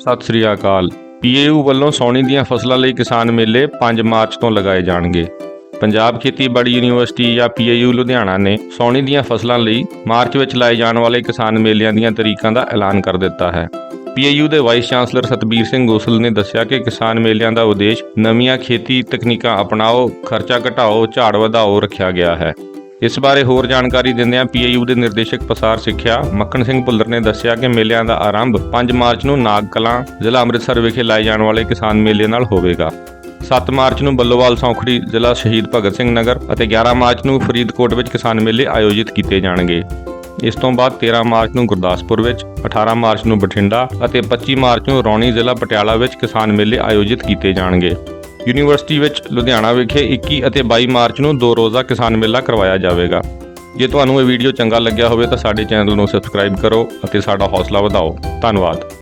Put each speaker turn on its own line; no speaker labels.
ਸਤਿ ਸ੍ਰੀ ਅਕਾਲ। PAU ਵੱਲੋਂ ਸੌਣੀ ਦੀਆਂ ਫਸਲਾਂ ਲਈ ਕਿਸਾਨ ਮੇਲੇ 5 ਮਾਰਚ ਤੋਂ ਲਗਾਏ ਜਾਣਗੇ। ਪੰਜਾਬ ਖੇਤੀਬਾੜੀ ਯੂਨੀਵਰਸਿਟੀ ਜਾਂ ਪੀਏਯੂ ਲੁਧਿਆਣਾ ਨੇ ਸੌਣੀ ਦੀਆਂ ਫਸਲਾਂ ਲਈ ਮਾਰਚ ਵਿੱਚ ਲਾਏ ਜਾਣ ਵਾਲੇ ਕਿਸਾਨ ਮੇਲਿਆਂ ਦੀਆਂ ਤਰੀਕਾਂ ਦਾ ਐਲਾਨ ਕਰ ਦਿੱਤਾ ਹੈ। ਪੀਏਯੂ ਦੇ ਵਾਈਸ ਚਾਂਸਲਰ ਸਤਬੀਰ ਸਿੰਘ ਗੋਸਲ ਨੇ ਦੱਸਿਆ ਕਿ ਕਿਸਾਨ ਮੇਲਿਆਂ ਦਾ ਉਦੇਸ਼ ਨਵੀਆਂ ਖੇਤੀ ਤਕਨੀਕਾਂ ਅਪਣਾਓ, ਖਰਚਾ ਘਟਾਓ, ਝਾੜ ਵਧਾਓ ਰੱਖਿਆ ਗਿਆ ਹੈ। ਇਸ ਬਾਰੇ ਹੋਰ ਜਾਣਕਾਰੀ ਦਿੰਦਿਆਂ ਪੀਏਯੂ ਦੇ ਨਿਰਦੇਸ਼ਕ ਪਸਾਰ ਸਿੱਖਿਆ ਮੱਖਣ ਸਿੰਘ ਭੁੱਲਰ ਨੇ ਦੱਸਿਆ ਕਿ ਮੇਲਿਆਂ ਦਾ ਆਰੰਭ 5 ਮਾਰਚ ਨੂੰ ਨਾਗ ਕਲਾਂ ਜ਼ਿਲ੍ਹਾ ਅੰਮ੍ਰਿਤਸਰ ਵਿਖੇ ਲਾਏ ਜਾਣ ਵਾਲੇ ਕਿਸਾਨ ਮੇਲੇ ਨਾਲ ਹੋਵੇਗਾ। 7 ਮਾਰਚ ਨੂੰ ਬੱਲੋਵਾਲ ਸੌਖੜੀ ਜ਼ਿਲ੍ਹਾ ਸ਼ਹੀਦ ਭਗਤ ਸਿੰਘ ਨਗਰ ਅਤੇ 11 ਮਾਰਚ ਨੂੰ ਫਰੀਦਕੋਟ ਵਿੱਚ ਕਿਸਾਨ ਮੇਲੇ ਆਯੋਜਿਤ ਕੀਤੇ ਜਾਣਗੇ। ਇਸ ਤੋਂ ਬਾਅਦ 13 ਮਾਰਚ ਨੂੰ ਗੁਰਦਾਸਪੁਰ ਵਿੱਚ 18 ਮਾਰਚ ਨੂੰ ਬਠਿੰਡਾ ਅਤੇ 25 ਮਾਰਚ ਨੂੰ ਰੌਣੀ ਜ਼ਿਲ੍ਹਾ ਪਟਿਆਲਾ ਵਿੱਚ ਕਿਸਾਨ ਮੇਲੇ ਆਯੋਜਿਤ ਕੀਤੇ ਜਾਣਗੇ। ਯੂਨੀਵਰਸਿਟੀ ਵਿੱਚ ਲੁਧਿਆਣਾ ਵਿਖੇ 21 ਅਤੇ 22 ਮਾਰਚ ਨੂੰ ਦੋ ਰੋਜ਼ਾ ਕਿਸਾਨ ਮੇਲਾ ਕਰਵਾਇਆ ਜਾਵੇਗਾ। ਜੇ ਤੁਹਾਨੂੰ ਇਹ ਵੀਡੀਓ ਚੰਗਾ ਲੱਗਿਆ ਹੋਵੇ ਤਾਂ ਸਾਡੇ ਚੈਨਲ ਨੂੰ ਸਬਸਕ੍ਰਾਈਬ ਕਰੋ ਅਤੇ ਸਾਡਾ ਹੌਸਲਾ ਵਧਾਓ। ਧੰਨਵਾਦ।